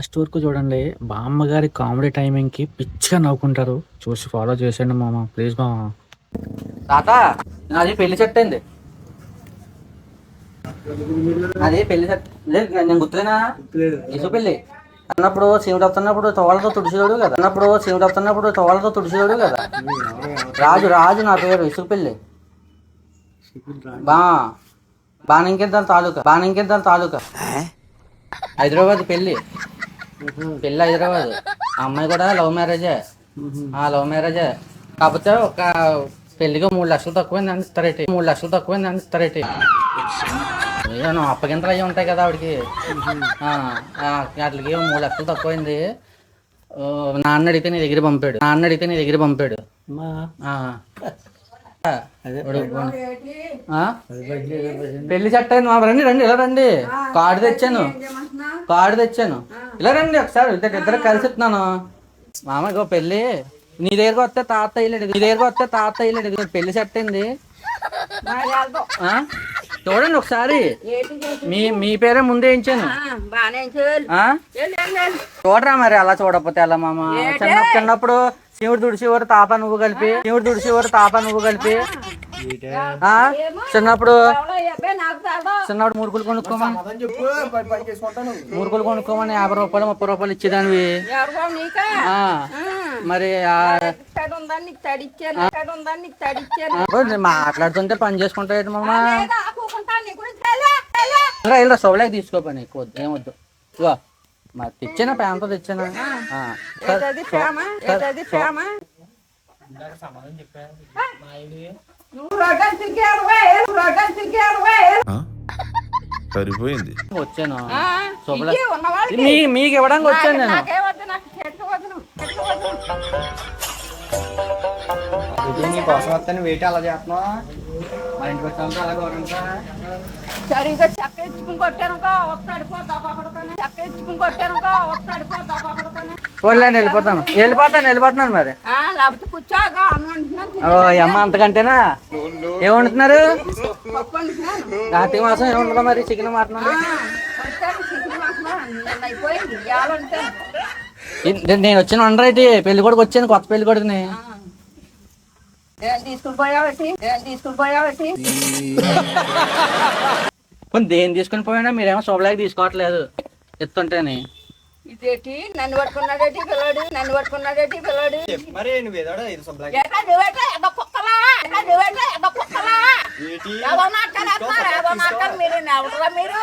Last వరకు చూడండి బామ్మ గారి కామెడీ టైమింగ్కి పిచ్చిగా నవ్వుకుంటారు. చూసి ఫాలో చేసేయండి మామ ప్లీజ్ మామ. తాత నాది పెళ్ళి చెట్టు అయింది. అది పెళ్ళి చెట్టు లేదు నేను గుర్తులేనా? ఇసు పెళ్ళి అన్నప్పుడు శివుడు వస్తున్నప్పుడు తోళ్ళతో తుడిచేవాడు కదా. అన్నప్పుడు శివుడు వస్తున్నప్పుడు తోళ్ళతో తుడిచేవాడు కదా. రాజు రాజు నా పేరు ఇసుక పెళ్ళి బా బాణంకిద్దాం తాలూకా బాణంకిద్దాం తాలూకా. హైదరాబాద్ పెళ్ళి పెళ్ళి హైదరాబాద్. ఆ అమ్మాయి కూడా లవ్ మ్యారేజే ఆ లవ్ మ్యారేజే కాకపోతే ఒక పెళ్ళిగా మూడు లక్షలు తక్కువైంది అని ఇస్తారేటి. మూడు లక్షలు తక్కువైంది అని ఇస్తారేటి. ఏమో అప్పగింతలు అవి ఉంటాయి కదా ఆవిడకి. వాటికి మూడు లక్షలు తక్కువైంది. నాన్న అడిగితే నీ దగ్గర పంపాడు. నాన్న అడిగితే నీ దగ్గర పంపాడు? పెళ్ళి చట్ట అయింది మా రండి రండి ఇలా రండి. కార్డు తెచ్చాను. కార్డు తెచ్చాను. ఇలా రండి ఒకసారి. ఇద్దరు ఇద్దరు కలిసి ఇస్తున్నాను మామ ఇగో పెళ్ళి. నీ దగ్గరకు వస్తే తాత అయ్యలేడు నీ దగ్గరకు వస్తే తాత అయ్యలేడు పెళ్ళి సెట్ అయింది. ఆ? చూడండి ఒకసారి. మీ మీ పేరే ముందే ఇచ్చాను? చూడరా మరి అలా చూడకపోతే ఎలా మామ? చిన్న చిన్నప్పుడు శివుడు తుడిసేవారు తాత నువ్వు కలిపి. శివుడు తుడిసేవారు తాత నువ్వు కలిపి. ఆ? చిన్నప్పుడు చిన్నప్పుడు మురుకులు కొనుక్కోమని. మురుకులు కొనుక్కోమని యాభై రూపాయలు ముప్పై రూపాయలు ఇచ్చేదానివి. ఎవరికో నీకా? ఆ, మరి మాట్లాడుతుంటే పని చేసుకుంటా మామ? లేదా ఆకుకుంటా నీ గురించి తెలే, తెలే. ఇలా తీసుకోపని ఎక్కువ వద్దు ఏమొద్దు మరి తెచ్చానా ప్యాంతో తెచ్చానా? సరిపోయింది. వచ్చాను. మీకు ఇవ్వడానికి వచ్చాను నేను. నాకేవద్దు నాకు చెట్టు వద్దు చెట్టు వద్దు. నీకోసం వస్తాను వెయిట్ అలా చేస్తున్నావు? మా ఇంటికి సరిగా చెక్క ఇచ్చుకుని వస్తాడు పో పోలేండి వెళ్ళిపోతాను. వెళ్ళిపోతాను వెళ్ళిపోతున్నాను మరి. ఓ అమ్మ అంతకంటేనా? ఏం వండుతున్నారు? కార్తీక మాసం ఏం వండుకో మరి? చికెన్ వండుతాను. నేను వచ్చిన వండరైతే పెళ్ళి కొడుకు వచ్చాను కొత్త పెళ్ళి కొడుకుని. తీసుకుని పోయావటి దేని తీసుకుని పోయినా మీరేమో శుభలేక తీసుకోవట్లేదు. ఎత్తుంటేని. ఇదేటి? నన్ను పట్టుకున్నాడేటి పిల్లాడు? నన్ను పట్టుకున్నాడేటి పిల్లాడు? మరి నువ్వు ఏదో ఐదు సొంతలాగా ఎట్లా నువ్వేట్లా ఎద పొక్కలా ఎట్లా నువ్వేట్లా ఎద పొక్కలా. ఏంటి? ఏదో మాట్లాడేస్తున్నారు? ఏదో మాట్లాడు మీరు? మీరు?